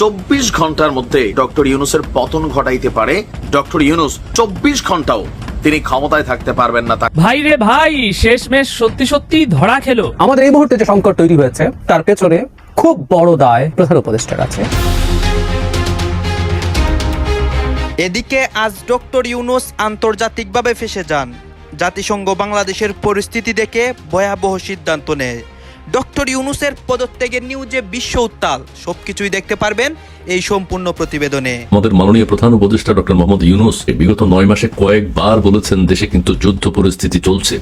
চব্বিশ ঘণ্টার মধ্যে ডক্টর ইউনুসের পতন ঘটাইতে পারে। ডক্টর ইউনুস চব্বিশ ঘন্টাও তিনি ক্ষমতায় থাকতে পারবেন না তা ভাই রে ভাই শেষমেশ সত্যি সত্যি ধরা খেলো। আমাদের এই মুহূর্তে যে সংকট তৈরি হয়েছে তার পেছনে খুব বড় দায় প্রধান উপদেষ্টার আছে। এদিকে আজ ডক্টর ইউনুস আন্তর্জাতিকভাবে ফেসে যান। জাতিসংঘ বাংলাদেশের পরিস্থিতি দেখে ভয়াবহ সিদ্ধান্ত নেয়। ডক্টর ইউনুসের পদত্যাগের নিউজে বিশ্ব উত্তাল। সবকিছুই দেখতে পারবেন এই সম্পূর্ণ প্রতিবেদনে। আমাদের মাননীয় প্রধান উপদেষ্টা ডক্টর মোহাম্মদ ইউনুস বিগত নয় মাসে কয়েকবার বলেছেন দেশে কিন্তু যুদ্ধ পরিস্থিতি চলছে।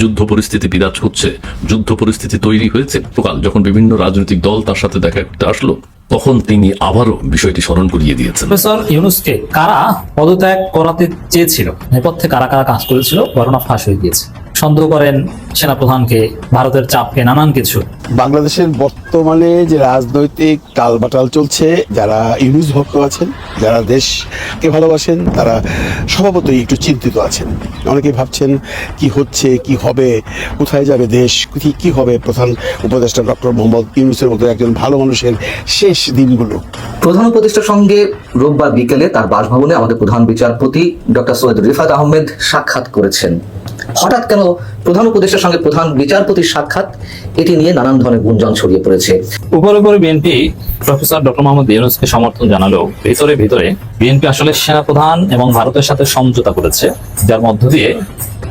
যুদ্ধ পরিস্থিতি বিরাজ হচ্ছে যুদ্ধ পরিস্থিতি তৈরি হয়েছে। কাল যখন বিভিন্ন রাজনৈতিক দল তার সাথে দেখা করতে আসলো তখন তিনি আবারও বিষয়টি স্মরণ করিয়ে দিয়েছেন। প্রফেসর ইউনুসকে কারা পদত্যাগ করাতে চেয়েছিল? নেপথ্যে কারা কারা কাজ করেছিল? ঘটনা ফাঁস হয়ে গিয়েছে। সন্দেহ করেন সেনাপ্রধানকে। ভারতের চাপকে নানান কিছু। বাংলাদেশের বর্তমানে যে রাজনৈতিক টালবাটাল চলছে যারা ইউনুস ভক্ত আছেন যারা দেশকে ভালোবাসেন তারা স্বভাবতই একটু চিন্তিত আছেন। অনেকে ভাবছেন কি হচ্ছে কি হবে কোথায় যাবে দেশ কি কি হবে প্রধান উপদেষ্টা ডক্টর মোহাম্মদ ইউনুসের মতো একজন ভালো মানুষের শেষ দিনগুলো। প্রধান উপদেষ্টার সঙ্গে রোববার বিকেলে তার বাসভবনে আমাদের প্রধান বিচারপতি ডক্টর সৈয়দ রিফাত আহমেদ সাক্ষাৎ করেছেন। হঠাৎ কেন প্রধান উপদেষ্টার সঙ্গে প্রধান বিচারপতির সাক্ষাৎ? এটি নিয়ে নানান ধরনের গুঞ্জন ছড়িয়ে পড়েছে। উপরে উপরে বিএনপি প্রফেসর ডক্টর মোহাম্মদ ইউনুসকে সমর্থন জানালেও ভিতরে ভিতরে বিএনপি আসলে সেনাপ্রধান এবং ভারতের সাথে সমঝোতা করেছে, যার মধ্য দিয়ে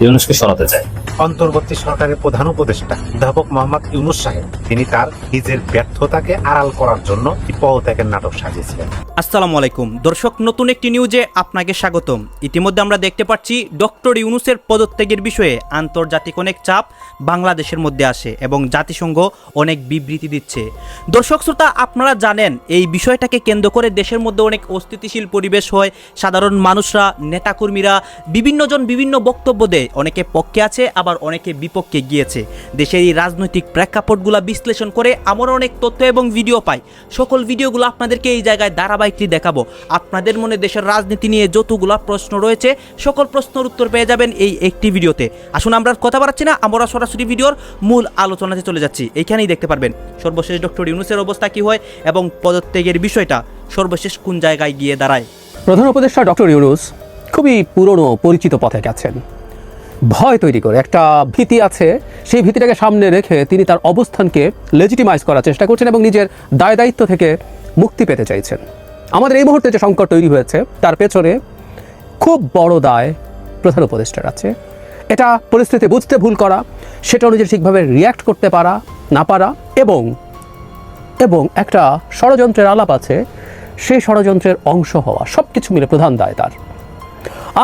ইউনুসকে সরাতে চায়। অন্তর্বর্তী সরকারের প্রধান উপদেষ্টা অধ্যাপক মোহাম্মদ ইউনুস সাহেব। তিনি তার নিজের ব্যর্থতাকে আড়াল করার জন্য পদত্যাগের নাটক সাজিয়েছিলেন। আসসালামু আলাইকুম। দর্শক, নতুন একটি নিউজে আপনাকে স্বাগতম। ইতিমধ্যে আমরা দেখতে পাচ্ছি ডক্টর ইউনুসের পদত্যাগের বিষয়ে আন্তর্জাতিক অনেক চাপ বাংলাদেশের মধ্যে আসে এবং জাতিসংঘ অনেক বিবৃতি দিচ্ছে। দর্শক, শ্রোতা, আপনারা জানেন, এই বিষয়টাকে কেন্দ্র করে দেশের মধ্যে অনেক অস্থিতিশীল পরিবেশ হয়। সাধারণ মানুষরা, নেতাকর্মীরা, বিভিন্নজন বিভিন্ন বক্তব্য দেয়। অনেকে পক্ষে আছে আবার অনেকে বিপক্ষে গিয়েছে। দেশের এই রাজনৈতিক প্রেক্ষাপটগুলো বিশ্লেষণ করে আমরা অনেক তথ্য এবং ভিডিও পাই। সকল ভিডিওগুলো আপনাদেরকে এই জায়গায় ধারাবাহিকটি দেখাবো। আপনাদের মনে দেশের রাজনীতি নিয়ে যতগুলো প্রশ্ন রয়েছে, সকল প্রশ্নের উত্তর পেয়ে যাবেন এই একটি ভিডিওতে। আসুন আমরা কথা বাড়াচ্ছি না, আমরা সরাসরি ভিডিওর মূল আলোচনাতে চলে যাচ্ছি। এখানেই দেখতে পারবেন, সর্বশেষ ডক্টর ইউনুসের অবস্থা কী হয় এবং পদত্যাগের বিষয়টা সর্বশেষ কোন জায়গায় গিয়ে দাঁড়ায়। প্রধান উপদেষ্টা ডক্টর ইউনুস খুবই পুরনো পরিচিত পথে গেছেন। ভয় তৈরি করে। একটা ভীতি আছে, সেই ভীতিটাকে সামনে রেখে তিনি তার অবস্থানকে লেজিটিমাইজ করার চেষ্টা করছেন এবং নিজের দায় দায়িত্ব থেকে মুক্তি পেতে চাইছেন। আমাদের এই মুহূর্তে যে সংকট তৈরি হয়েছে, তার পেছনে খুব বড় দায় প্রধান উপদেষ্টার আছে। এটা পরিস্থিতি বুঝতে ভুল করা, সেটা অনুযায়ী ঠিকভাবে রিয়্যাক্ট করতে পারা, না পারা এবং এবং একটা ষড়যন্ত্রের আলাপ আছে, সেই ষড়যন্ত্রের অংশ হওয়া সব কিছু মিলে প্রধান দায় তার।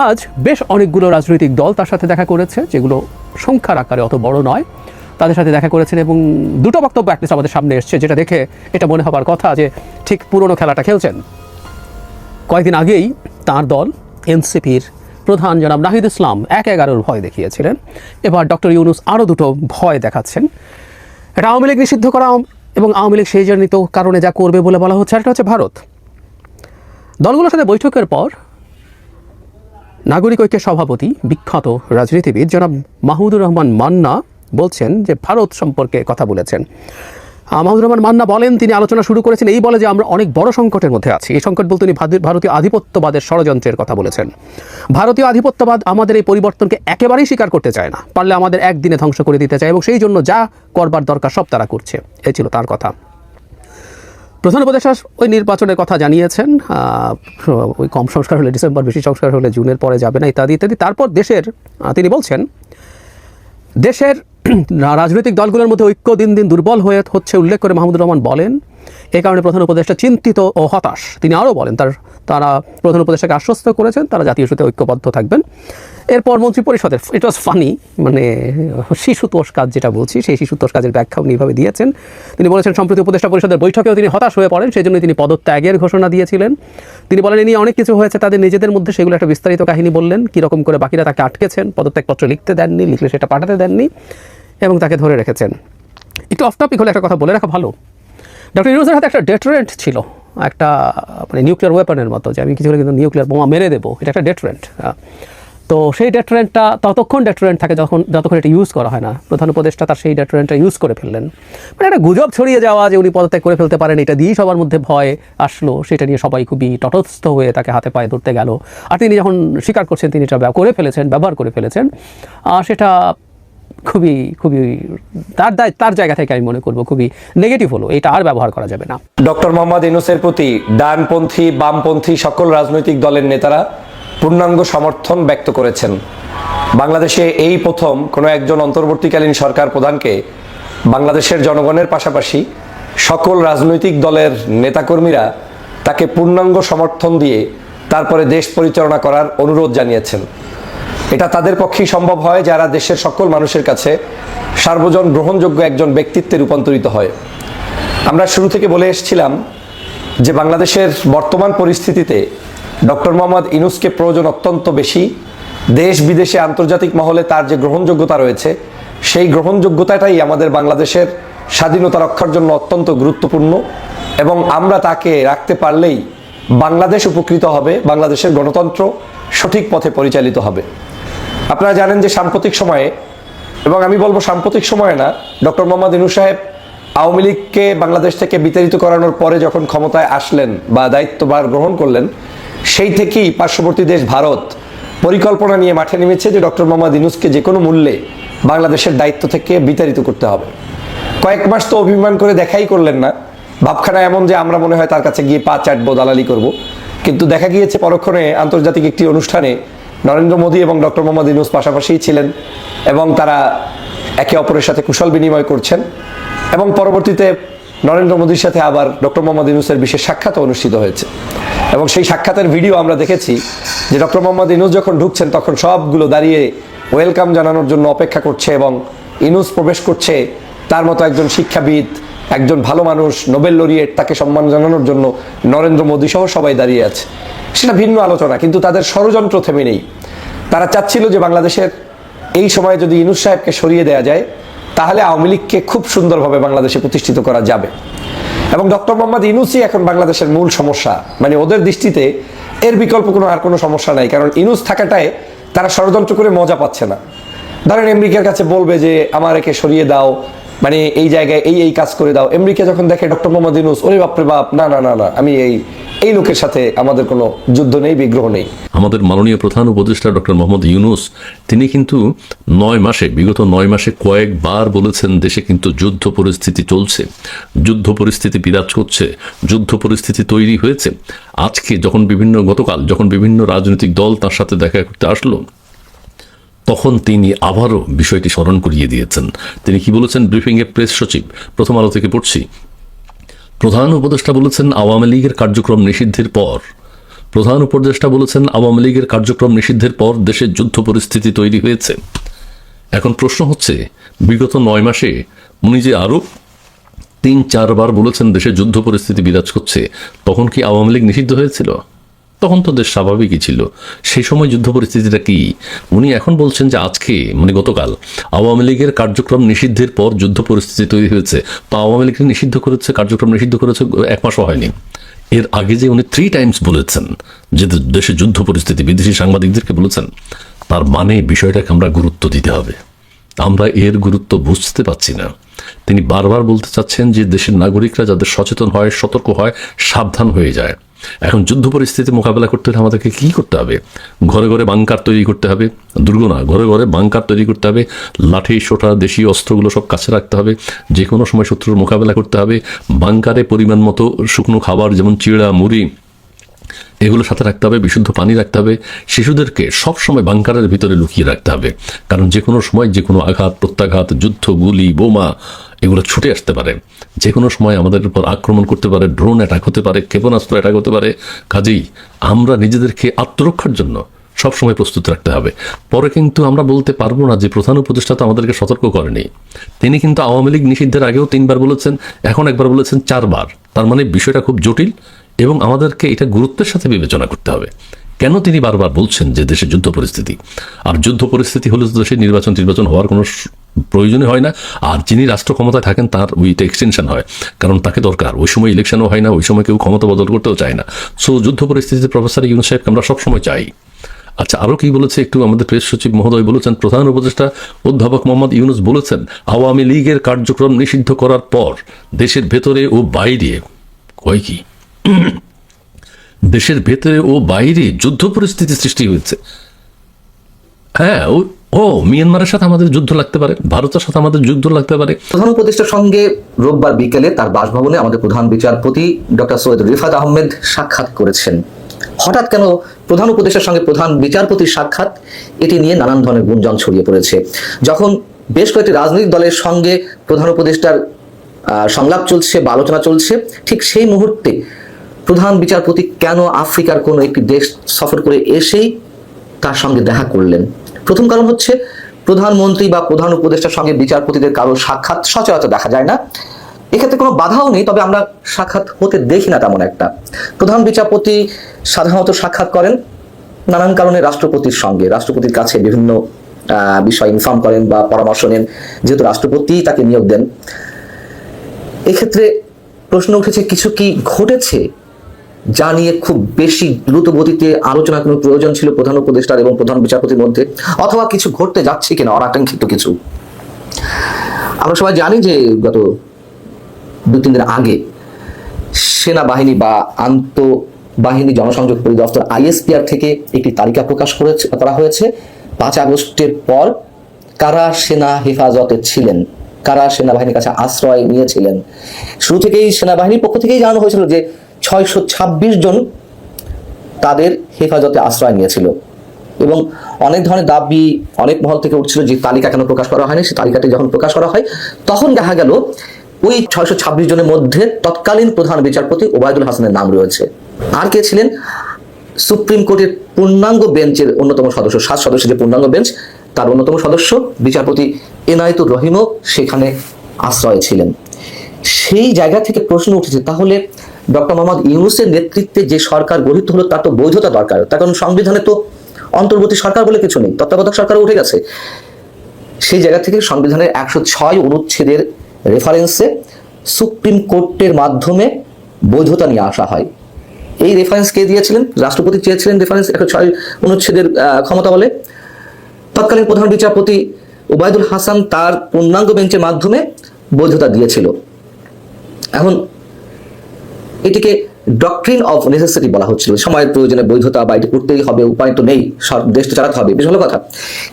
আজ বেশ অনেকগুলো রাজনৈতিক দল তার সাথে দেখা করেছে, যেগুলো সংখ্যার আকারে অত বড় নয়। তাদের সাথে দেখা করেছেন এবং দুটো বক্তব্য অ্যাটলিস্ট আমাদের সামনে এসছে, যেটা দেখে এটা মনে হবার কথা যে ঠিক পুরনো খেলাটা খেলছেন। কয়েকদিন আগেই তার দল এনসিপির প্রধান জনাব নাহিদ ইসলাম এক এগারোর ভয় দেখিয়েছিলেন। এবার ডক্টর ইউনুস আরও দুটো ভয় দেখাচ্ছেন। এটা আওয়ামী লীগ নিষিদ্ধ করা এবং আওয়ামী লীগ সেই জনিত কারণে যা করবে বলে বলা হচ্ছে একটা হচ্ছে ভারত। দলগুলোর সাথে বৈঠকের পর নাগরিক ঐক্যের সভাপতি বিখ্যাত রাজনীতিবিদ জনাব মাহমুদুর রহমান মান্না বলছেন যে ভারত সম্পর্কে কথা বলেছেন। মাহমুদুর রহমান মান্না বলেন, তিনি আলোচনা শুরু করেছেন, এই বলে যে আমরা অনেক বড় সংকটের মধ্যে আছি। এই সংকট বলতে তিনি ভারতীয় আধিপত্যবাদের ষড়যন্ত্রের কথা বলেছেন। ভারতীয় আধিপত্যবাদ আমাদের এই পরিবর্তনকে একেবারেই স্বীকার করতে চায় না। পারলে আমাদের একদিনে ধ্বংস করে দিতে চায় এবং সেই জন্য যা করবার দরকার সব তারা করছে। এই ছিল তার কথা। প্রধান উপদেষ্টা ওই নির্বাচনের কথা জানিয়েছেন ওই কম সংস্কার হলে ডিসেম্বর, বেশি সংস্কার হলে জুনের পরে যাবে না, ইত্যাদি ইত্যাদি। তারপর দেশের তিনি বলছেন, দেশের রাজনৈতিক দলগুলোর মধ্যে ঐক্য দিন দিন দুর্বল হয়ে হচ্ছে উল্লেখ করে মাহমুদুর রহমান বলেন। এই কারণে প্রধান উপদেষ্টা চিন্তিত ও হতাশ। তিনি আরও বলেন, তার তারা প্রধান উপদেষ্টাকে আশ্বস্ত করেছেন, তারা জাতীয় ইস্যুতে ঐক্যবদ্ধ থাকবেন। এরপর মন্ত্রী পরিষদের ইট ওয়াজ ফানি মানে শিশুতোষ কাজ যেটা বলছি, সেই শিশুতোষ কাজের ব্যাখ্যা উনি এইভাবে দিয়েছেন। তিনি বলেছেন, সম্প্রতি উপদেষ্টা পরিষদের বৈঠকেও তিনি হতাশ হয়ে পড়েন, সেই জন্য তিনি পদত্যাগের ঘোষণা দিয়েছিলেন। তিনি বলেন নিয়ে অনেক কিছু হয়েছে, তাদের নিজেদের মধ্যে সেগুলো একটা বিস্তারিত কাহিনী বললেন কীরকম করে বাকিরা তাকে আটকেছেন, পদত্যাগপত্র লিখতে দেননি, লিখলে সেটা পাঠাতে দেননি এবং তাকে ধরে রেখেছেন। একটু অফ টপিক হলে একটা কথা বলে রাখা ভালো। ডক্টর ইউনুসের হাতে একটা ডেটারেন্ট ছিল, একটা মানে নিউক্লিয়ার ওয়েপনের মতো, যে আমি কিছু হলে কিন্তু নিউক্লিয়ার বোমা মেরে দেবো, এটা একটা ডেটারেন্ট তো সেই ডেটারেন্টটা ততক্ষণ ডেটারেন্ট থাকে যখন যতক্ষণ এটা ইউজ করা হয় না। প্রধান উপদেষ্টা তার সেই ডেটারেন্টটা ইউজ করে ফেললেন। মানে একটা গুজব ছড়িয়ে যাওয়া যে উনি পদত্যাগ করে ফেলতে পারেন এটা দিয়েই সবার মধ্যে ভয় আসলো সেটা নিয়ে সবাই খুবই তটস্থ হয়ে তাকে হাতে পায়ে ধরতে গেল। আর তিনি যখন স্বীকার করছেন তিনি এটা করে ফেলেছেন ব্যবহার করে ফেলেছেন আহ, সেটা খুবই খুবই তার দায় তার জায়গা থেকে আমি মনে করব খুবই নেগেটিভ হলো এটা আর ব্যবহার করা যাবে না। ডক্টর মোহাম্মদ ইউনুসের প্রতি ডানপন্থী বামপন্থী সকল রাজনৈতিক দলের নেতারা পূর্ণাঙ্গ সমর্থন ব্যক্ত করেছেন। বাংলাদেশে এই প্রথম কোনো একজন অন্তর্বর্তীকালীন সরকার প্রধানকে বাংলাদেশের জনগণের পাশাপাশি সকল রাজনৈতিক দলের নেতাকর্মীরা তাকে পূর্ণাঙ্গ সমর্থন দিয়ে তারপরে দেশ পরিচালনা করার অনুরোধ জানিয়েছেন। এটা তাদের পক্ষেই সম্ভব হয় যারা দেশের সকল মানুষের কাছে সার্বজন গ্রহণযোগ্য একজন ব্যক্তিত্বে রূপান্তরিত হয়। আমরা শুরু থেকে বলে এসেছিলাম যে বাংলাদেশের বর্তমান পরিস্থিতিতে ডক্টর মোহাম্মদ ইনুসকে প্রয়োজন অত্যন্ত বেশি। দেশ বিদেশে আন্তর্জাতিক মহলে তার যে গ্রহণযোগ্যতা রয়েছে, সেই গ্রহণযোগ্যতাটাই আমাদের বাংলাদেশের স্বাধীনতা রক্ষার জন্য অত্যন্ত গুরুত্বপূর্ণ এবং আমরা তাকে রাখতে পারলেই বাংলাদেশ উপকৃত হবে, বাংলাদেশের গণতন্ত্র সঠিক পথে পরিচালিত হবে। আপনারা জানেন যে সাম্প্রতিক সময়ে, এবং আমি বলব সাম্প্রতিক সময়ে না, ডক্টর মোহাম্মদ ইনু সাহেব আওয়ামী লীগকে বাংলাদেশ থেকে বিতাড়িত করানোর পরে যখন ক্ষমতায় আসলেন বা দায়িত্বভার গ্রহণ করলেন সেই থেকেই পার্শ্ববর্তী দেশ ভারত পরিকল্পনা নিয়ে মাঠে নেমেছে যে ডক্টর মোহাম্মদ ইনুসকে যে কোনো মূল্যে বাংলাদেশের দায়িত্ব থেকে বিতাড়িত করতে হবে। কয়েক মাস তো অভিমান করে দেখাই করলেন না। ভাবখানা এমন যে আমরা মনে হয় তার কাছে গিয়ে পা চাটবো, দালালি করব। কিন্তু দেখা গিয়েছে পরক্ষণে আন্তর্জাতিক একটি অনুষ্ঠানে নরেন্দ্র মোদী এবং ডক্টর মোহাম্মদ ইনুস পাশাপাশিই ছিলেন এবং তারা একে অপরের সাথে কুশল বিনিময় করছেন এবং পরবর্তীতে নরেন্দ্র মোদীর সাথে আবার ডক্টর মোহাম্মদ ইনুসের বিশেষ সাক্ষাৎ অনুষ্ঠিত হয়েছে। এবং সেই সাক্ষাতের ভিডিও আমরা দেখেছি যে ডক্টর মোহাম্মদ ইনুস যখন ঢুকছেন, তখন সবগুলো দাঁড়িয়ে ওয়েলকাম জানানোর জন্য অপেক্ষা করছে এবং ইনুস প্রবেশ করছে তার মতো একজন শিক্ষাবিদ, একজন ভালো মানুষ, নোবেল লরিয়েট তাকে সম্মান জানানোর জন্য নরেন্দ্র মোদী সহ সবাই দাঁড়িয়ে আছে। সেটা ভিন্ন আলোচনা, কিন্তু তাদের ষড়যন্ত্র থেমে নেই। তারা চাচ্ছিল যে বাংলাদেশের এই সময়ে যদি ইনুস সাহেবকে সরিয়ে দেওয়া যায় তাহলে আওয়ামী লীগকে খুব সুন্দরভাবে বাংলাদেশে প্রতিষ্ঠিত করা যাবে। এবং ডক্টর মোহাম্মদ ইনুসি এখন বাংলাদেশের মূল সমস্যা। মানে ওদের দৃষ্টিতে এর বিকল্প কোনো আর কোনো সমস্যা নাই, কারণ ইনুস থাকাটায় তারা ষড়যন্ত্র করে মজা পাচ্ছে না। ধরেন আমেরিকার কাছে বলবে যে আমার একে সরিয়ে দাও মানে এই জায়গায় এই এই কাজ করে দাও। আমেরিকা যখন দেখে ডক্টর মোহাম্মদ ইউনুস, ওরে বাপরে বাপ, না না না না, আমি এই এই লোকের সাথে আমাদের কোনো যুদ্ধ নেই, বিগ্রহ নেই। আমাদের মাননীয় প্রধান উপদেষ্টা ডক্টর মোহাম্মদ ইউনুস, তিনি কিন্তু নয় মাসে, বিগত নয় মাসে কয়েকবার বলেছেন, দেশে কিন্তু যুদ্ধ পরিস্থিতি চলছে, যুদ্ধ পরিস্থিতি বিরাজ করছে, যুদ্ধ পরিস্থিতি তৈরি হয়েছে। আজকে যখন বিভিন্ন, গতকাল যখন বিভিন্ন রাজনৈতিক দল তার সাথে দেখা করতে আসলো তখন তিনি আবারও বিষয়টি স্মরণ করিয়ে দিয়েছেন। তিনি কি বলেছেন? ব্রিফিংয়ে প্রেস সচিব, প্রথম আলো থেকে পড়ছি। প্রধান উপদেষ্টা বলেছেন, আওয়ামী লীগের কার্যক্রম নিষিদ্ধের পর। প্রধান উপদেষ্টা বলেছেন, আওয়ামী লীগের কার্যক্রম নিষিদ্ধের পর দেশে যুদ্ধ পরিস্থিতি তৈরি হয়েছে। এখন প্রশ্ন হচ্ছে, বিগত নয় মাসে উনি যে আরও তিন চারবার বলেছেন দেশে যুদ্ধ পরিস্থিতি বিরাজ করছে, তখন কি আওয়ামী লীগ নিষিদ্ধ হয়েছিল? তখন তো দেশ স্বাভাবিকই ছিল। সেই সময় যুদ্ধ পরিস্থিতিটা কি? উনি এখন বলছেন যে আজকে মানে গতকাল, আওয়ামী লীগের কার্যক্রম নিষিদ্ধের পর যুদ্ধ পরিস্থিতি তৈরি হয়েছে। তো আওয়ামী লীগকে নিষিদ্ধ করেছে, কার্যক্রম নিষিদ্ধ করেছে, এক মাসও হয়নি। এর আগে যে উনি থ্রি টাইমস বলেছেন যে দেশে যুদ্ধ পরিস্থিতি, বিদেশি সাংবাদিকদেরকে বলেছেন, তার মানে বিষয়টাকে আমরা গুরুত্ব দিতে হবে। আমরা এর গুরুত্ব বুঝতে পারছি না। তিনি বারবার বলতে চাচ্ছেন যে দেশের নাগরিকরা যাদের সচেতন হয়, সতর্ক হয়, সাবধান হয়ে যায়। এখন যুদ্ধ পরিস্থিতি মোকাবেলা করতে হলে আমাদেরকে কী করতে হবে? ঘরে ঘরে বাংকার তৈরি করতে হবে। দুর্গ না, ঘরে ঘরে বাংকার তৈরি করতে হবে। লাঠি, সোটা দেশীয় অস্ত্রগুলো সব কাছে রাখতে হবে। যে কোনো সময় শত্রুর মোকাবেলা করতে হবে। বাংকারে পরিমাণ মতো শুকনো খাবার যেমন চিড়া, মুড়ি, এগুলো সাথে রাখতে হবে। বিশুদ্ধ পানি রাখতে হবে। শিশুদেরকে সব সময় বাংকারের ভিতরে লুকিয়ে রাখতে হবে। কারণ যে কোনো সময় যে কোনো আঘাত, প্রত্যাঘাত, যুদ্ধ, গুলি, বোমা এগুলো ছুটে আসতে পারে। যে কোনো সময় আমাদের উপর আক্রমণ করতে পারে ড্রোন অ্যাটাক হতে পারে, ক্ষেপণাস্ত্র অ্যাটাক হতে পারে। কাজেই আমরা নিজেদেরকে আত্মরক্ষার জন্য সবসময় প্রস্তুত রাখতে হবে। পরে কিন্তু আমরা বলতে পারব না যে প্রধান উপদেষ্টা তো আমাদেরকে সতর্ক করেনি। তিনি কিন্তু আওয়ামী লীগ নিষিদ্ধের আগেও তিনবার বলেছেন, এখন একবার বলেছেন চারবার। তার মানে বিষয়টা খুব জটিল এবং আমাদেরকে এটা গুরুত্বের সাথে বিবেচনা করতে হবে। কেন তিনি বারবার বলছেন যে দেশে যুদ্ধ পরিস্থিতি? আর যুদ্ধ পরিস্থিতি হলে তো দেশে নির্বাচন নির্বাচন হওয়ার কোনো প্রয়োজনই হয় না। আর যিনি রাষ্ট্র ক্ষমতায় থাকেন, তার ওইটা এক্সটেনশন হয়। কারণ তাকে দরকার। ওই সময় ইলেকশনও হয় না, ওই সময় কেউ ক্ষমতা বদল করতেও চায় না। সো যুদ্ধ পরিস্থিতিতে প্রফেসর ইউনুস সাহেবকে আমরা সবসময় চাই। আচ্ছা আরও কি বলেছে একটু আমাদের প্রেস সচিব মহোদয় বলেছেন? প্রধান উপদেষ্টা অধ্যাপক মোহাম্মদ ইউনুস বলেছেন, আওয়ামী লীগের কার্যক্রম নিষিদ্ধ করার পর দেশের ভেতরে ও বাইরে, কয় কি? দেশের ভেতরে ও বাইরে যুদ্ধ পরিস্থিতি সৃষ্টি হয়েছে। হ্যাঁ ও ও, মিয়ানমারের সাথে আমাদের যুদ্ধ লাগতে পারে, ভারতের সাথে আমাদের যুদ্ধ লাগতে পারে। প্রধান উপদেষ্টার সঙ্গে রোববার বিকেলে তার বাসভবনে আমাদের প্রধান বিচারপতি ডক্টর সৈয়দ রিফাত আহমেদ সাক্ষাৎ করেছেন। হঠাৎ কেন প্রধান উপদেষ্টার সঙ্গে প্রধান বিচারপতির সাক্ষাৎ? এটি নিয়ে নানান ধরনের গুঞ্জন ছড়িয়ে পড়েছে। যখন বেশ কয়েকটি রাজনৈতিক দলের সঙ্গে প্রধান উপদেষ্টার সংলাপ চলছে বা আলোচনা চলছে, ঠিক সেই মুহূর্তে প্রধান বিচারপতি কেন আফ্রিকার কোনো একটি দেশ সফর করে এসেই তার সঙ্গে দেখা করলেন? প্রথম কারণ হচ্ছে প্রধানমন্ত্রী বা প্রধান উপদেষ্টার সঙ্গে বিচারপতিদের কারও সাক্ষাৎ সচরাচর দেখা যায় না। এক্ষেত্রে কোনো বাধাও নেই, তবে আমরা সাক্ষাৎ হতে দেখি না তেমন একটা। প্রধান বিচারপতি সাধারণত সাক্ষাৎ করেন নানান কারণে রাষ্ট্রপতির সঙ্গে। রাষ্ট্রপতির কাছে বিভিন্ন বিষয় ইনফর্ম করেন বা পরামর্শ নেন, যেহেতু রাষ্ট্রপতি তাকে নিয়োগ দেন। এক্ষেত্রে প্রশ্ন উঠেছে, কিছু কি ঘটেছে যা নিয়ে খুব বেশি দ্রুত গতিতে আলোচনা কোনো প্রয়োজন ছিল প্রধান উপদেষ্টার এবং প্রধান বিচারপতির মধ্যে, অথবা কিছু ঘটতে যাচ্ছে কিনা, অনাকাঙ্ক্ষিত কিছু। আমরা সবাই জানি যে গত দু তিন দিন আগে সেনাবাহিনী বা আন্তঃবাহিনী জনসংযোগ পরিদপ্তর আইএসপিআর থেকে একটি তালিকা প্রকাশ করেছে, করা হয়েছে। পাঁচ আগস্টের পর কারা সেনা হেফাজতে ছিলেন? কারা সেনাবাহিনীর কাছে আশ্রয় নিয়েছিলেন? শুরু থেকেই সেনাবাহিনীর পক্ষ থেকেই জানানো হয়েছিল যে ছয়শো ছাব্বিশ জন তাদের হেফাজতে আশ্রয় নিয়েছিল। এবং অনেক ধরনের দাবি, অনেক মহল থেকে উঠছিল যে তালিকা কেন প্রকাশ করা হয়নি। সেই তালিকাটি যখন প্রকাশ করা হয়, তখন দেখা গেল ওই ছয়শো ছাব্বিশ জনের মধ্যে তৎকালীন প্রধান বিচারপতি ওবায়দুল হাসানের নাম রয়েছে। আর কে ছিলেন? সুপ্রিম কোর্টের পূর্ণাঙ্গ বেঞ্চের অন্যতম সদস্য, সাত সদস্য যে পূর্ণাঙ্গ বেঞ্চ, তার অন্যতম সদস্য বিচারপতি এনায়েতুর রহিমও সেখানে আশ্রয় ছিলেন। সেই জায়গা থেকে প্রশ্ন উঠেছে, তাহলে ডক্টর মোহাম্মদ ইউনুসের নেতৃত্বে যে সরকার গঠিত হলো তার তো বৈধতা দরকার। তার কারণ সংবিধানে তো অন্তর্বর্তী সরকার বলে কিছু নেই। তত্ত্বাবধায়ক সরকার উঠে গেছে। সেই জায়গা থেকে সংবিধানের একশো ছয় অনুচ্ছেদের রেফারেন্সে সুপ্রিম কোর্টের মাধ্যমে বৈধতা নিয়ে আসা হয়। এই রেফারেন্স কে দিয়েছিলেন? রাষ্ট্রপতি চেয়েছিলেন রেফারেন্স একশো ছয় অনুচ্ছেদের ক্ষমতা বলে। তৎকালীন প্রধান বিচারপতি ওবায়দুল হাসান তার পূর্ণাঙ্গ বেঞ্চের মাধ্যমে বৈধতা দিয়েছিল। এখন এটিকে ডক্ট্রিন অফ নেসেসিটি বলা হচ্ছিল। সময়ের প্রয়োজনে বৈধতা বা এটি করতেই হবে, উপায় তো নেই সর- দেশটা চালাতে হবে। বেশ ভালো কথা।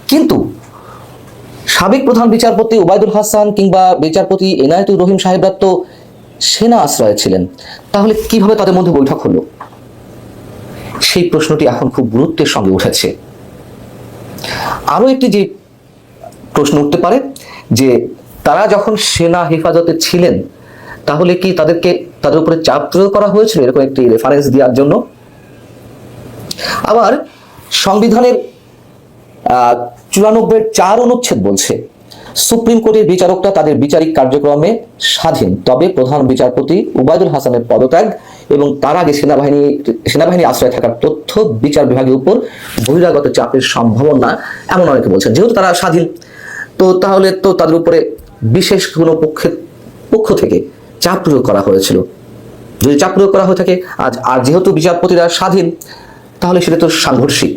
কিন্তু সাবেক প্রধান বিচারপতি ওবায়দুল হাসান কিংবা বিচারপতি এনায়েতুর রহিম সাহেবরা তো সেনা আশ্রয়ে ছিলেন। তাহলে কীভাবে তাদের মধ্যে বৈঠক হলো? সেই প্রশ্নটি এখন খুব গুরুত্বের সঙ্গে উঠেছে। আরও একটি যে প্রশ্ন উঠতে পারে, যে তারা যখন সেনা হেফাজতে ছিলেন, তাহলে কি তাদেরকে তাদের উপরে চাপ প্রয়োগ করা হয়েছিল এরকম একটি রেফারেন্স দেওয়ার জন্য। আবার সংবিধানের চুরানব্বই চার অনুচ্ছেদ বলছে, সুপ্রিম কোর্টের বিচারকরা তাদের বিচারিক কার্যক্রমে স্বাধীন। তবে প্রধান বিচারপতি উবায়দুল হাসানের পদত্যাগ এবং তার আগে সেনাবাহিনী সেনাবাহিনী আশ্রয় থাকার তথ্য বিচার বিভাগের উপর বহিরাগত চাপের সম্ভাবনা এমন অনেকে বলছেন, যেহেতু তারা স্বাধীন, তো তাহলে তো তাদের উপরে বিশেষ কোনো পক্ষের পক্ষ থেকে চাপ প্রয়োগ করা হয়েছিল। যদি চাপ প্রয়োগ করা হয়ে থাকে, আজ আর যেহেতু বিচারপতিরা স্বাধীন, তাহলে সেটা তো সাংঘর্ষিক।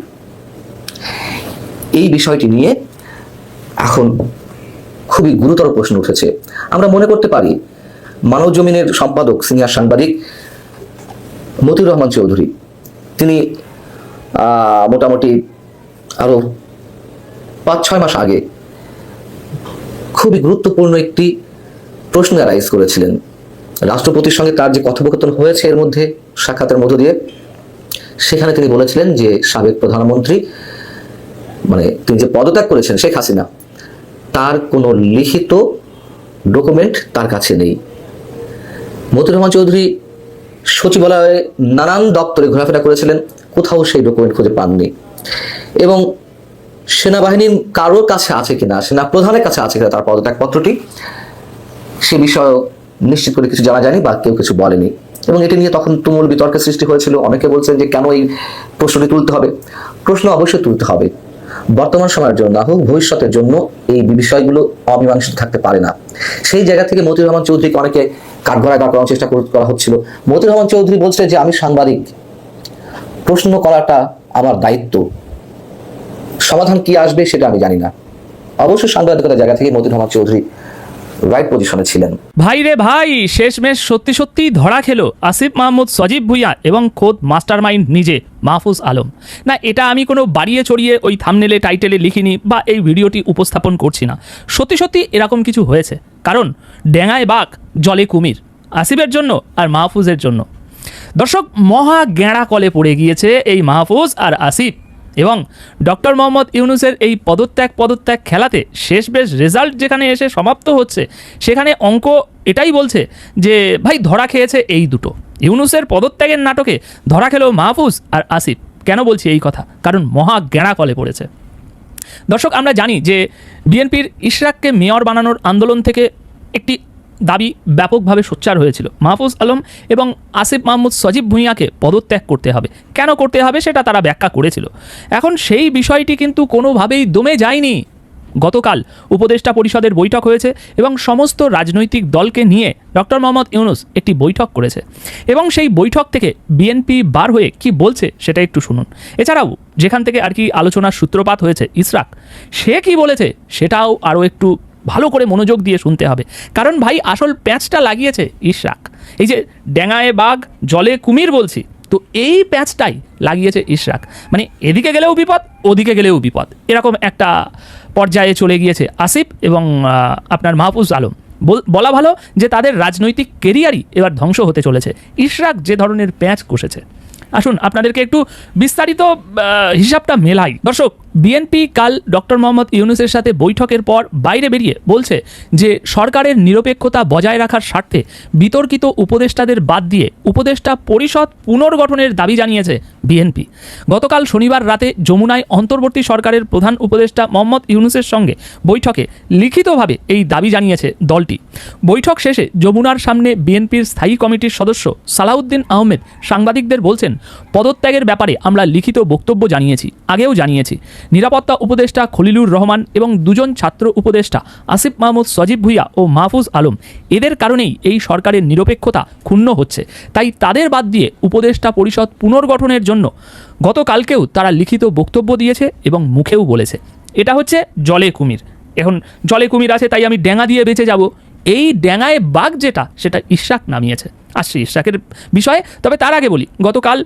এই বিষয়টি নিয়ে এখন খুবই গুরুতর প্রশ্ন উঠেছে। আমরা মনে করতে পারি, মানব জমিনের সম্পাদক, সিনিয়র সাংবাদিক মতিউর রহমান চৌধুরী, তিনি মোটামুটি আরও পাঁচ ছয় মাস আগে খুবই গুরুত্বপূর্ণ একটি প্রশ্ন রাইজ করেছিলেন। রাষ্ট্রপতির সঙ্গে তার যে কথোপকথন হয়েছে এর মধ্যে সাক্ষাতের মধ্য দিয়ে, সেখানে তিনি বলেছিলেন যে সাবেক প্রধানমন্ত্রী মানে তিনি যে পদত্যাগ করেছেন শেখ হাসিনা, তার কোনো লিখিত ডকুমেন্ট তার কাছে নেই। মতিউর রহমান চৌধুরী সচিবালয়ে নানান দপ্তরে ঘোরাফেরা করেছিলেন, কোথাও সেই ডকুমেন্ট খুঁজে পাননি। এবং সেনাবাহিনীর কারোর কাছে আছে কিনা, সেনা প্রধানের কাছে আছে কিনা তার পদত্যাগপত্রটি, সে বিষয়ে নিশ্চিত করে কিছু জানা যায়নি বা কেউ কিছু বলেনি। এবং এটি নিয়ে তখন তুমুল বিতর্কের সৃষ্টি হয়েছিল। অনেকে বলছেন যে কেন এই প্রশ্নটি তুলতে হবে? প্রশ্ন অবশ্যই তুলতে হবে। বর্তমান সময়ের জন্য না হোক, ভবিষ্যতের জন্য এই বিষয়গুলো অমীমাংসিত থাকতে পারে না। সেই জায়গা থেকে মতিউর রহমান চৌধুরীকে অনেকে কাঠগড়ায় দাঁড় করানোর চেষ্টা কর- হচ্ছিল। মতিউর রহমান চৌধুরী বলছে যে, আমি সাংবাদিক। প্রশ্ন করাটা আমার দায়িত্ব। সমাধান কি আসবে সেটা আমি জানি না। অবশ্যই সাংবাদিকতার জায়গা থেকে মতিন রহমান চৌধুরী রাইট পজিশনে ছিলেন। ভাই রে ভাই, শেষমেশ সত্যি সত্যি ধরা খেলো আসিফ মাহমুদ, সজীব ভুইয়া এবং খোদ মাস্টার মাইন্ড নিজে, মাহফুজ আলম। না, এটা আমি কোনো বাড়িয়ে চড়িয়ে ওই থামনেলে টাইটেলে লিখিনি বা এই ভিডিওটি উপস্থাপন করছি না। সত্যি সত্যি এরকম কিছু হয়েছে। কারণ, ডেঙায় বাঘ, জলে কুমির, আসিফের জন্য আর মাহফুজের জন্য। দর্শক, মহা গেঁড়া কলে পড়ে গিয়েছে এই মাহফুজ আর আসিফ। এবং ডক্টর মোহাম্মদ ইউনুসের এই পদত্যাগ পদত্যাগ খেলাতে শেষ বেশ রেজাল্ট যেখানে এসে সমাপ্ত হচ্ছে, সেখানে অঙ্ক এটাই বলছে যে, ভাই, ধরা খেয়েছে এই দুটো। ইউনুসের পদত্যাগের নাটকে ধরা খেলো মাহফুজ আর আসিফ। কেন বলছি এই কথা? কারণ মহা গেঁড়া কলে পড়েছে। দর্শক, আমরা জানি যে, বিএনপির ইশরাককে মেয়র বানানোর আন্দোলন থেকে একটি দাবি ব্যাপকভাবে সোচ্চার হয়েছিল। মাহফুজ আলম এবং আসিফ মাহমুদ সজীব ভুঁইয়াকে পদত্যাগ করতে হবে। কেন করতে হবে সেটা তারা ব্যাখ্যা করেছিল। এখন সেই বিষয়টি কিন্তু কোনোভাবেই দমে যায়নি। গতকাল উপদেষ্টা পরিষদের বৈঠক হয়েছে এবং সমস্ত রাজনৈতিক দলকে নিয়ে ডক্টর মোহাম্মদ ইউনুস একটি বৈঠক করেছে। এবং সেই বৈঠক থেকে বিএনপি বার হয়ে কি বলছে সেটা একটু শুনুন। এছাড়াও যেখান থেকে আর কি আলোচনার সূত্রপাত হয়েছে, ইসরাক, সে কি বলেছে সেটাও আরও একটু ভালো করে মনোযোগ দিয়ে শুনতে হবে। কারণ ভাই, আসল প্যাঁচটা লাগিয়েছে ইশরাক। এই যে ড্যাঙায় বাঘ, জলে কুমির বলছি, তো এই প্যাঁচটাই লাগিয়েছে ইশরাক। মানে এদিকে গেলেও বিপদ, ওদিকে গেলেও বিপদ। এরকম একটা পর্যায়ে চলে গিয়েছে আসিফ এবং আপনার মাহফুজ আলম। বল- ভালো যে তাদের রাজনৈতিক কেরিয়ারই এবার ধ্বংস হতে চলেছে। ইশরাক যে ধরনের প্যাঁচ কষেছে। আসুন, আপনাদেরকে একটু বিস্তারিত হিসাবটা মেলাই। দর্শক বিএনপি কাল ডক্টর মোহাম্মদ ইউনুসের সাথে বৈঠকের পর বাইরে বেরিয়ে বলছে যে সরকারের নিরপেক্ষতা বজায় রাখার স্বার্থে বিতর্কিত উপদেষ্টাদের বাদ দিয়ে উপদেষ্টা পরিষদ পুনর্গঠনের দাবি জানিয়েছে। বিএনপি। গতকাল শনিবার রাতে যমুনায় অন্তর্বর্তী সরকারের প্রধান উপদেষ্টা মোহাম্মদ ইউনুসের সঙ্গে বৈঠকে লিখিতভাবে এই দাবি জানিয়েছে দলটি। বৈঠক শেষে যমুনার সামনে বিএনপির স্থায়ী কমিটির সদস্য সালাউদ্দিন আহমেদ সাংবাদিকদের বলছেন, পদত্যাগের ব্যাপারে আমরা লিখিত বক্তব্য জানিয়েছি, আগেও জানিয়েছি। নিরাপত্তা উপদেষ্টা খলিলুর রহমান এবং দুজন ছাত্র উপদেষ্টা আসিফ মাহমুদ, সজীব ভুইয়া ও মাহফুজ আলম এদের কারণেই এই সরকারের নিরপেক্ষতা ক্ষুণ্ণ হচ্ছে। তাই তাদের বাদ দিয়ে উপদেষ্টা পরিষদ পুনর্গঠনের জন্য। গতকালকেও তারা লিখিত বক্তব্য দিয়েছে এবং মুখেও বলেছে। এটা হচ্ছে জলে কুমির। এখন জলে কুমির আছে, তাই আমি ড্যাঙা দিয়ে বেঁচে যাব। এই ড্যাঙায় বাঘ যেটা, সেটা ইশাক নামিয়েছে। আসছি ইশাকের বিষয়ে, তবে তার আগে বলি, গতকাল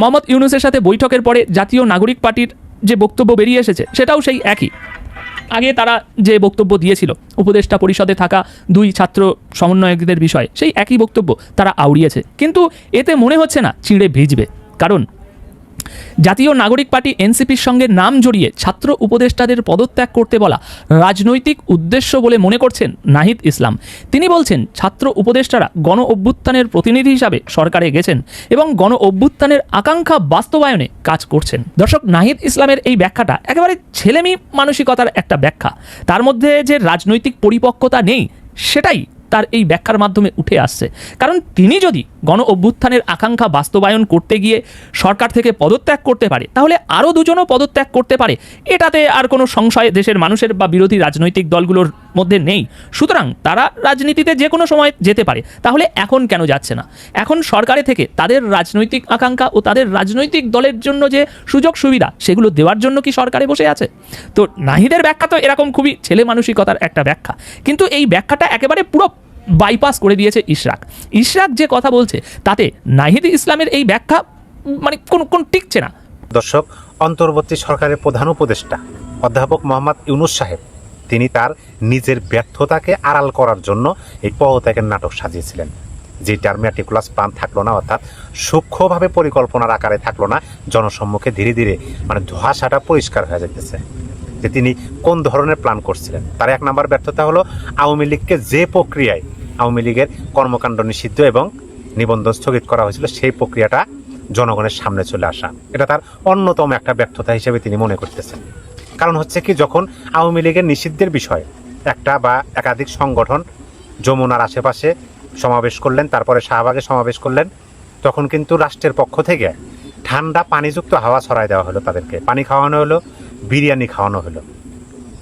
মোহাম্মদ ইউনুসের সাথে বৈঠকের পরে জাতীয় নাগরিক পার্টির যে বক্তব্য বেরিয়ে এসেছে, সেটাও সেই একই। আগে তারা যে বক্তব্য দিয়েছিল, উপদেষ্টা পরিষদে থাকা দুই ছাত্র সমন্বয়কদের বিষয়ে, সেই একই বক্তব্য তারা আউড়িয়েছে কিন্তু এতে মনে হচ্ছে না, চিঁড়ে ভিজবে। কারণ জাতীয় নাগরিক পার্টি এনসিপির সঙ্গে নাম জড়িয়ে ছাত্র উপদেষ্টাদের পদত্যাগ করতে বলা রাজনৈতিক উদ্দেশ্য বলে মনে করছেন নাহিদ ইসলাম। তিনি বলছেন, ছাত্র উপদেষ্টারা গণ অভ্যুত্থানের প্রতিনিধি হিসাবে সরকারে গেছেন এবং গণ অভ্যুত্থানের আকাঙ্ক্ষা বাস্তবায়নে কাজ করছেন। দর্শক, নাহিদ ইসলামের এই ব্যাখ্যাটা একেবারে ছেলেমি মানসিকতার একটা ব্যাখ্যা। তার মধ্যে যে রাজনৈতিক পরিপক্কতা নেই, সেটাই তার এই ব্যাখ্যার মাধ্যমে উঠে আসছে। কারণ তিনি যদি গণ অভ্যুত্থানের আকাঙ্ক্ষা বাস্তবায়ন করতে গিয়ে সরকার থেকে পদত্যাগ করতে পারে, তাহলে আরও দুজনও পদত্যাগ করতে পারে। এটাতে আর কোনো সংশয় দেশের মানুষের বা বিরোধী রাজনৈতিক দলগুলোর মধ্যে নেই। সুতরাং তারা রাজনীতিতে যে কোনো সময় যেতে পারে। তাহলে এখন কেন যাচ্ছে না? এখন সরকারে থেকে তাদের রাজনৈতিক আকাঙ্ক্ষা ও তাদের রাজনৈতিক দলের জন্য যে সুযোগ সুবিধা, সেগুলো দেওয়ার জন্য কি সরকারে বসে আছে? তো নাহিদের ব্যাখ্যা তো এরকম খুবই ছেলে মানসিকতার একটা ব্যাখ্যা। কিন্তু এই ব্যাখ্যাটা একেবারে পুরো বাইপাস করে দিয়েছে ইশরাক। ইশরাক যে কথা বলছে, তাতে নাহিদ ইসলামের এই ব্যাখ্যা মানে কোন কোন টিকছে না। দর্শক, অন্তর্বর্তী সরকারের প্রধান উপদেষ্টা, অধ্যাপক মোহাম্মদ ইউনুস সাহেব তিনি তার নিজের ব্যর্থতাকে আড়াল করার জন্য এই পদত্যাগের নাটক সাজিয়েছিলেন। যেটার ম্যাটিকুলাস প্ল্যান থাকল না, অর্থাৎ সূক্ষ্মভাবে পরিকল্পনার আকারে থাকল না, জনসম্মুখে ধীরে ধীরে মানে ধোঁয়াশাটা পরিষ্কার হয়ে যেতেছে যে তিনি কোন ধরনের প্ল্যান করছিলেন। তার এক নম্বর ব্যর্থতা হলো আওয়ামী লীগকে যে প্রক্রিয়ায় আওয়ামী লীগের কর্মকাণ্ড নিষিদ্ধ এবং নিবন্ধন স্থগিত করা হয়েছিল, সেই প্রক্রিয়াটা জনগণের সামনে চলে আসা। এটা তার অন্যতম একটা ব্যর্থতা হিসেবে তিনি মনে করতেছেন। কারণ হচ্ছে কি, যখন আওয়ামী লীগের নিষিদ্ধের বিষয়, একটা বা একাধিক সংগঠন যমুনার আশেপাশে সমাবেশ করলেন, তারপরে শাহবাগে সমাবেশ করলেন, তখন কিন্তু রাষ্ট্রের পক্ষ থেকে ঠান্ডা পানিযুক্ত হাওয়া ছড়াই দেওয়া হলো তাদেরকে। পানি খাওয়ানো হলো, বিরিয়ানি খাওয়ানো হলো।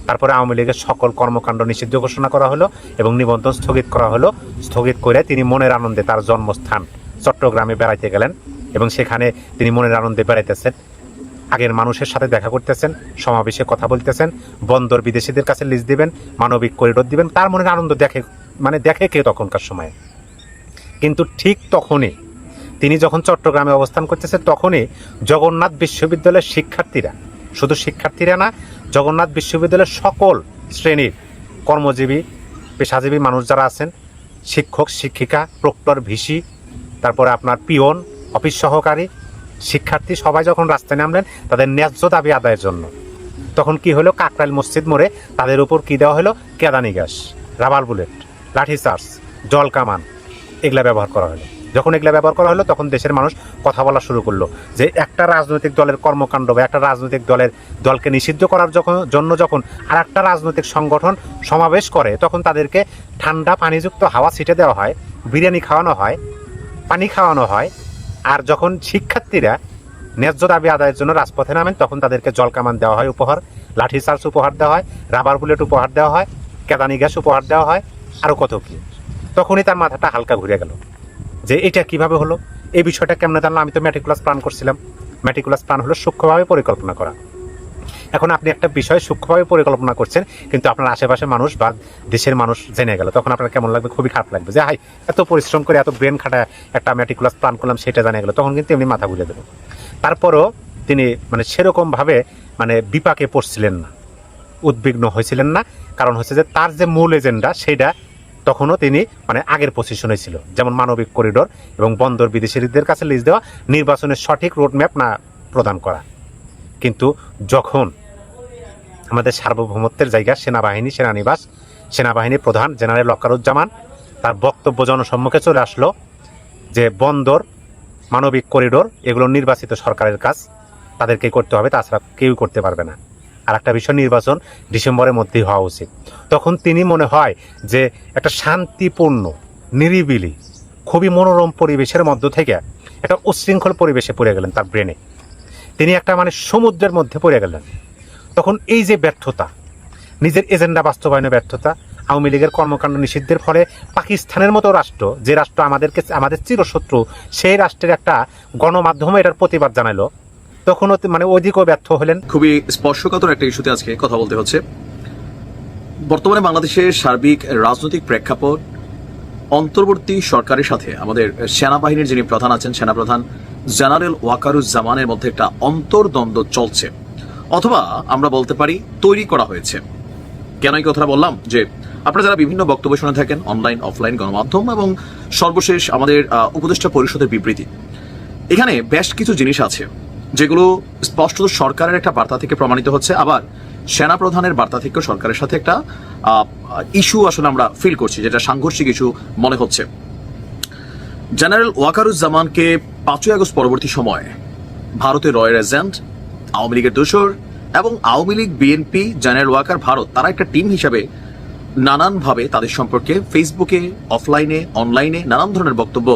তারপরে আওয়ামী লীগের সকল কর্মকাণ্ড নিষিদ্ধ ঘোষণা করা হলো এবং নিবন্ধন স্থগিত করা হলো। স্থগিত করে তিনি মনের আনন্দে তার জন্মস্থান চট্টগ্রামে বেড়াইতে গেলেন এবং সেখানে তিনি মনের আনন্দে বেড়াইতেছেন। আগের মানুষের সাথে দেখা করতেছেন, সমাবেশে কথা বলতেছেন, বন্দর বিদেশিদের কাছে লিজ দিবেন, মানবিক করিডোর দিবেন, তার মনের আনন্দ দেখে মানে দেখে কে তখনকার সময়ে। কিন্তু ঠিক তখনই তিনি যখন চট্টগ্রামে অবস্থান করতেছে, তখনই জগন্নাথ বিশ্ববিদ্যালয়ের শিক্ষার্থীরা, শুধু শিক্ষার্থীরা না, জগন্নাথ বিশ্ববিদ্যালয়ের সকল শ্রেণির কর্মজীবী, পেশাজীবী মানুষ যারা আছেন, শিক্ষক, শিক্ষিকা, প্রক্টর, ভিসি, তারপরে আপনার পিয়ন, অফিস সহকারী শিক্ষার্থী সবাই যখন রাস্তায় নামলেন, তাদের ন্যায্য দাবি আদায়ের জন্য। তখন কি হলো? কাকরাইল মসজিদ মোড়ে তাদের উপর কি দেওয়া হলো? কেদানি gas, rubber bullet, lathi charge, জল কামান, এগুলা ব্যবহার করা হলো। যখন এগুলা ব্যবহার করা হলো, তখন দেশের মানুষ কথা বলা শুরু করল যে একটা রাজনৈতিক দলের কর্মকাণ্ড বা একটা রাজনৈতিক দলের দলকে নিষিদ্ধ করার যখন, জন্য যখন আর একটা রাজনৈতিক সংগঠন সমাবেশ করে, তখন তাদেরকে ঠান্ডা পানিযুক্ত হাওয়া ছিটে দেওয়া হয়, বিরিয়ানি খাওয়ানো হয়, পানি খাওয়ানো হয় আর যখন শিক্ষার্থীরা ন্যায্য দাবি আদায়ের জন্য রাজপথে নামেন, তখন তাদেরকে জলকামান দেওয়া হয়, উপহার, লাঠি চার্জ উপহার দেওয়া হয়, রাবার বুলেট উপহার দেওয়া হয়, কেদানি গ্যাস উপহার দেওয়া হয় আরও কত কি। তখনই তার মাথাটা হালকা ঘুরে গেল যে এটা কীভাবে হলো? এই বিষয়টা কেমন জানলাম আমি তো ম্যাটিকুলাস প্ল্যান করছিলাম। ম্যাটিকুলাস প্ল্যান হলো সূক্ষ্মভাবে পরিকল্পনা করা। এখন আপনি একটা বিষয় সূক্ষ্মভাবে পরিকল্পনা করছেন, কিন্তু আপনার আশেপাশে মানুষ বা দেশের মানুষ জেনে গেল। তখন আপনার কেমন লাগবে? খুবই খারাপ লাগবে যে, হাই, এত পরিশ্রম করে এত ব্রেন খাটায় একটা ম্যাটিকুলাস প্ল্যান করলাম, সেটা জানে গেল। তখন কিন্তু এমনি মাথা ঘুরে দেবে। তারপরও তিনি মানে সেরকমভাবে মানে বিপাকে পড়ছিলেন না। উদ্বিগ্ন হয়েছিলেন না। কারণ হচ্ছে যে, তার যে মূল এজেন্ডা, সেটা তখনও তিনি মানে আগের পজিশনে ছিল। যেমন মানবিক করিডোর এবং বন্দর বিদেশিদের কাছে লিজ দেওয়া, নির্বাচনের সঠিক রোডম্যাপ না প্রদান করা। কিন্তু যখন আমাদের সার্বভৌমত্বের জায়গা সেনাবাহিনী, সেনানিবাস, সেনাবাহিনী প্রধান জেনারেল ওয়াকারুজ্জামান তার বক্তব্য জনসম্মুখে চলে আসলো যে বন্দর, মানবিক করিডোর, এগুলো নির্বাচিত সরকারের কাজ। তাদেরকে করতে হবে, তাছাড়া কেউ করতে পারবে না। আর একটা বিষয়, নির্বাচন ডিসেম্বরের মধ্যেই হওয়া উচিত। তখন তিনি মনে হয় যে একটা শান্তিপূর্ণ, নিরিবিলি, খুবই মনোরম পরিবেশের মধ্য থেকে একটা উচ্ছৃঙ্খল পরিবেশে পড়ে গেলেন তার ব্রেনে। তিনি একটা মানে সমুদ্রের মধ্যে পড়ে গেলেন। তখন এই যে ব্যর্থতা, নিজের এজেন্ডা বাস্তবায়নের ব্যর্থতা, আওয়ামী লীগের কর্মকাণ্ড নিষিদ্ধের ফলে পাকিস্তানের মতো রাষ্ট্র, যে রাষ্ট্র আমাদেরকে, আমাদের চিরশত্রু, সেই রাষ্ট্রের একটা গণমাধ্যমে এটার প্রতিবাদ জানালো তখন মানে অধিকও ব্যর্থ হলেন। খুবই স্পর্শকাতর একটা ইস্যুতে আজকে কথা বলতে হচ্ছে। বর্তমানে বাংলাদেশের সার্বিক রাজনৈতিক প্রেক্ষাপট, অন্তর্বর্তী সরকারের সাথে আমাদের সেনাবাহিনীর যিনি প্রধান আছেন, সেনাপ্রধান জেনারেল ওয়াকারুজ্জামানের মধ্যে একটা অন্তর্দ্বন্দ্ব চলছে। অথবা আমরা বলতে পারি, তৈরি করা হয়েছে। কেন এই কথাটা বললাম? যে আপনারা যারা বিভিন্ন বক্তব্য শুনে থাকেন, অনলাইন, অফলাইন গণমাধ্যম এবং সর্বশেষ আমাদের উপদেষ্টা পরিষদের বিবৃতি, এখানে বেশ কিছু জিনিস আছে, যেগুলো স্পষ্টত সরকারের একটা বার্তা থেকে প্রমাণিত হচ্ছে। আবার সেনা প্রধানের বার্তা থেকেও সরকারের সাথে একটা ইস্যু আসলে আমরা ফিল করছি, যেটা সাংঘর্ষিক ইস্যু মনে হচ্ছে। জেনারেল ওয়াকারুজ্জামানকে পাঁচই আগস্ট পরবর্তী সময়ে ভারতের রয়্যাল এজেন্ট আওয়ামী লীগের দোসর এবং Awami league BNP general Waker Bharat তারা একটা টিম হিসাবে নানানভাবে তাদের সম্পর্কে ফেসবুকে অফলাইনে অনলাইনে নানান ধরনের বক্তব্য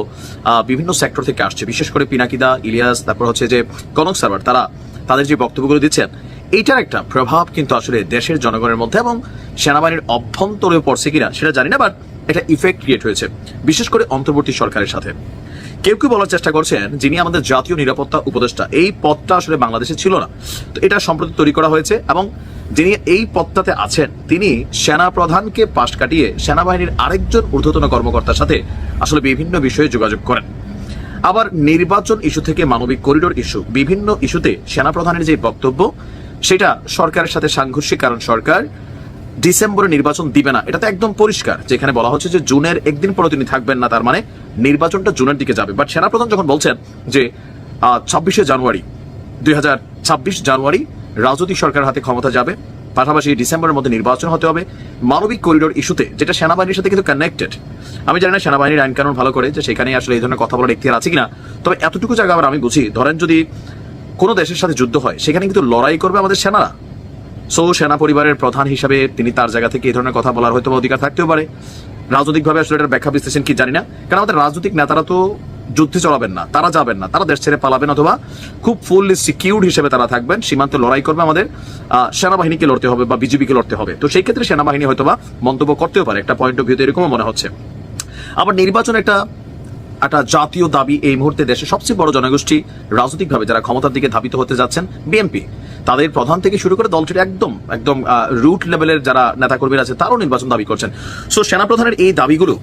বিভিন্ন সেক্টর থেকে আসছে। বিশেষ করে পিনাকিদা, ইলিয়াস, তারপর হচ্ছে যে কনক সার্ভার তারা তাদের যে বক্তব্যগুলো দিচ্ছেন, এইটার একটা প্রভাব কিন্তু আসলে দেশের জনগণের মধ্যে এবং সেনাবাহিনীর অভ্যন্তরে পড়ছে কিনা সেটা জানি না বাট একটা ইফেক্ট ক্রিয়েট হয়েছে, বিশেষ করে অন্তর্বর্তী সরকারের সাথে। কেউ কেউ বলার চেষ্টা করছেন যিনি আমাদের জাতীয় নিরাপত্তা উপদেষ্টা, এই পদটা আসলে বাংলাদেশে ছিল না। তো এটা সম্প্রতি তৈরি করা হয়েছে এবং যিনি এই পদটাতে আছেন, তিনি সেনা প্রধানকে পাশ কাটিয়ে সেনাবাহিনীর আরেকজন ঊর্ধ্বতন কর্মকর্তার সাথে আসলে বিভিন্ন বিষয়ে যোগাযোগ করেন। আবার নির্বাচন ইস্যু থেকে মানবিক করিডোর ইস্যু, বিভিন্ন ইস্যুতে সেনাপ্রধানের যে বক্তব্য, সেটা সরকারের সাথে সাংঘর্ষিক, কারণ সরকার ডিসেম্বরে নির্বাচন দিবে না। এটা তো একদম পরিষ্কার যেখানে বলা হচ্ছে যে জুনের একদিন পরে তিনি থাকবেন না, তার মানে নির্বাচনটা জুনের দিকে যাবে। বাট সেনাপ্রধান যখন বলছেন যে ছাব্বিশে জানুয়ারি, দুই জানুয়ারি রাজনৈতিক সরকারের হাতে ক্ষমতা যাবে, পাশাপাশি ডিসেম্বরের মধ্যে নির্বাচন হতে হবে, মানবিক করিডোর ইস্যুতে যেটা সেনাবাহিনীর সাথে কিন্তু কানেক্টেড আমি জানি না সেনাবাহিনীর আইন কানুন ভালো করে, যে সেখানে আসলে এই ধরনের কথা বলার এখতিয়ার আছে কিনা, তবে এতটুকু জায়গা আবার আমি বুঝি, ধরেন যদি কোনো দেশের সাথে যুদ্ধ হয়, সেখানে কিন্তু লড়াই করবে আমাদের সেনারা। সো সেনা পরিবারের প্রধান হিসাবে তিনি তার জায়গা থেকে এই ধরনের কথা বলার হয়তো অধিকার থাকতেও পারে। রাজনৈতিকভাবে আসলে এটার ব্যাখ্যা বিশ্লেষণ কি জানি না। কারণ আমাদের রাজনৈতিক নেতারা তো যুদ্ধে চলাবেন না, তারা যাবেন না, তারা দেশ ছেড়ে পালাবেন অথবা খুব ফুললি সিকিউর্ড হিসেবে তারা থাকবেন, সীমান্তে লড়াই করবে আমাদের সেনাবাহিনীকে লড়তে হবে বা বিজেপিকে লড়তে হবে। তো সেই ক্ষেত্রে সেনাবাহিনী হয়তো বা মন্তব্য করতেও পারে, একটা পয়েন্ট অফ ভিউতে এরকমও মনে হচ্ছে। আবার নির্বাচন একটা একটা জাতীয় দাবি এই মুহূর্তে দেশে সবচেয়ে বড় জনগোষ্ঠী রাজনৈতিকভাবে যারা ক্ষমতার দিকে ধাবিত হতে যাচ্ছেন, বিএনপি। তাদের প্রধান থেকে শুরু করে দলটির একদম একদম রুট লেভেলের যারা নেতাকর্মীরা আছে, তারাও নির্বাচন দাবি করছেন। সো সেনাপ্রধানের এই দাবিগুলো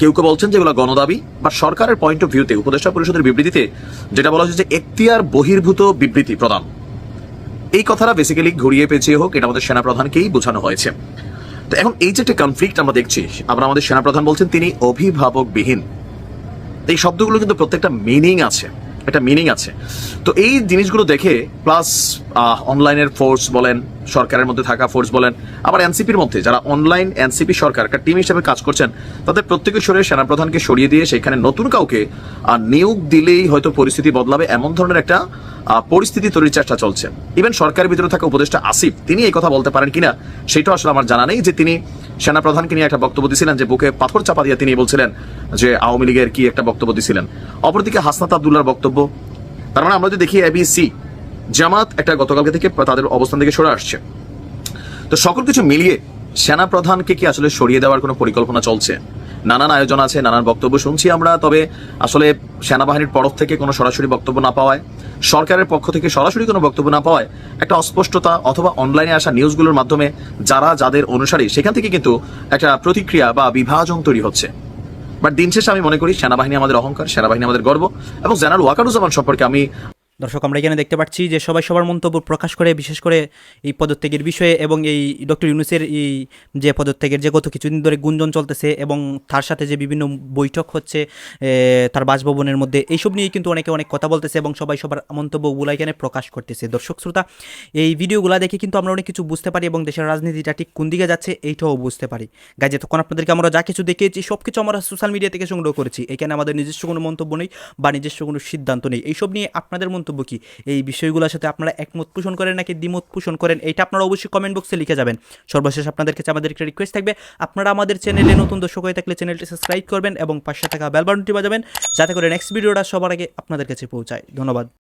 কেউ কেউ বলছেন যেগুলো গণদাবি, বা সরকারের পয়েন্ট অফ ভিউতে উপদেষ্টা পরিষদের বিবৃতিতে যেটা বলা হয়েছে যে এখতিয়ার বহির্ভূত বিবৃতি প্রদান। এই কথাটা বেসিক্যালি ঘুরিয়ে পেঁচিয়ে হোক, এটা আমাদের সেনাপ্রধানকেই বোঝানো হয়েছে। তো এখন এই যে একটা কনফ্লিক্ট আমরা দেখছি আমরা আমাদের সেনাপ্রধান বলছেন তিনি অভিভাবকবিহীন। এই শব্দগুলো কিন্তু প্রত্যেকটা মিনিং আছে, একটা মিনিং আছে। তো এই জিনিসগুলো দেখে প্লাস অনলাইনের ফোর্স বলেন, সরকারের মধ্যে থাকা ফোর্স বলেন, আবার এনসিপির মধ্যে যারা অনলাইন এনসিপি সরকার একটা টিম হিসেবে কাজ করছেন, তাদের প্রত্যেকে সরে সেনাপ্রধানকে সরিয়ে দিয়ে সেখানে নতুন কাউকে নিয়োগ দিলেই হয়তো পরিস্থিতি বদলাবে, এমন ধরনের একটা পরিস্থিতি তৈরির চেষ্টা চলছে। ইভেন সরকারের ভিতরে থাকা উপদেষ্টা আসিফ, তিনি এই কথা বলতে পারেন কিনা, সেটাও আসলে আমার জানা নেই যে তিনি সেনাপ্রধানকে নিয়ে একটা বক্তব্য দিয়েছিলেন যে বুকে পাথর চাপা দিয়ে তিনি বলছিলেন যে আওয়ামী লীগের কি একটা বক্তব্য দিয়েছিলেন অপরদিকে হাসনাত আবদুল্লার বক্তব্য, তার মানে আমরা যদি দেখি এবিসি জামাত একটা গতকালকে থেকে তাদের অবস্থান থেকে সরে আসছে। তো সকল কিছু মিলিয়ে সেনা প্রধানকে কি আসলে সরিয়ে দেওয়ার কোনো পরিকল্পনা চলছে? নানান আয়োজন আছে, নানান বক্তব্য শুনছি আমরা, তবে আসলে সেনাবাহিনীর তরফ থেকে কোনো সরাসরি বক্তব্য না পাওয়ায়, সরকারের পক্ষ থেকে সরাসরি কোনো বক্তব্য না পাওয়ায় একটা অস্পষ্টতা অথবা অনলাইনে আসা নিউজগুলোর মাধ্যমে যারা যাদের অনুসারী, সেখান থেকে কিন্তু একটা প্রতিক্রিয়া বা বিভাজন তৈরি হচ্ছে। বাট দিন শেষে আমি মনে করি সেনাবাহিনী আমাদের অহংকার, সেনাবাহিনী আমাদের গর্ব এবং জেনারেল ওয়াকারুজ্জামান সম্পর্কে আমি দর্শক, আমরা এখানে দেখতে পাচ্ছি যে সবাই সবার মন্তব্য প্রকাশ করে, বিশেষ করে এই পদত্যাগের বিষয়ে এবং এই ডক্টর ইউনুসের এই যে পদত্যাগের যে গত কিছুদিন ধরে গুঞ্জন চলতেছে এবং তার সাথে যে বিভিন্ন বৈঠক হচ্ছে তার বাসভবনের মধ্যে, এইসব নিয়ে কিন্তু অনেকে অনেক কথা বলতেছে এবং সবাই সবার মন্তব্যগুলো এখানে প্রকাশ করতেছে। দর্শক, শ্রোতা, এই ভিডিওগুলো দেখে কিন্তু আমরা অনেক কিছু বুঝতে পারি এবং দেশের রাজনীতিটা ঠিক কোন দিকে যাচ্ছে এইটাও বুঝতে পারি। গাইজে তখন আপনাদেরকে আমরা যা কিছু দেখিয়েছি সব কিছু আমরা সোশ্যাল মিডিয়া থেকে সংগ্রহ করেছি। এখানে আমাদের নিজস্ব কোনো মন্তব্য নেই বা নিজস্ব কোনো সিদ্ধান্ত নেই। এইসব নিয়ে আপনাদের মন্তব্য কি? এই বিষয়গুলোর সাথে আপনারা একমত পোষণ করেন নাকি দ্বিমত পোষণ করেন? এটা আপনারা অবশ্যই কমেন্ট বক্সে লিখে যাবেন। সর্বশেষ আপনাদের কাছে আমাদের একটা রিকোয়েস্ট থাকবে। আপনারা আমাদের চ্যানেলে নতুন দর্শক হয়ে থাকলে চ্যানেলটি সাবস্ক্রাইব করবেন এবং পাশে থাকা বেল বাটনটি বাজাবেন। যাতে করে নেক্সট ভিডিওটা সবার আগে আপনাদের কাছে পৌঁছায়। ধন্যবাদ।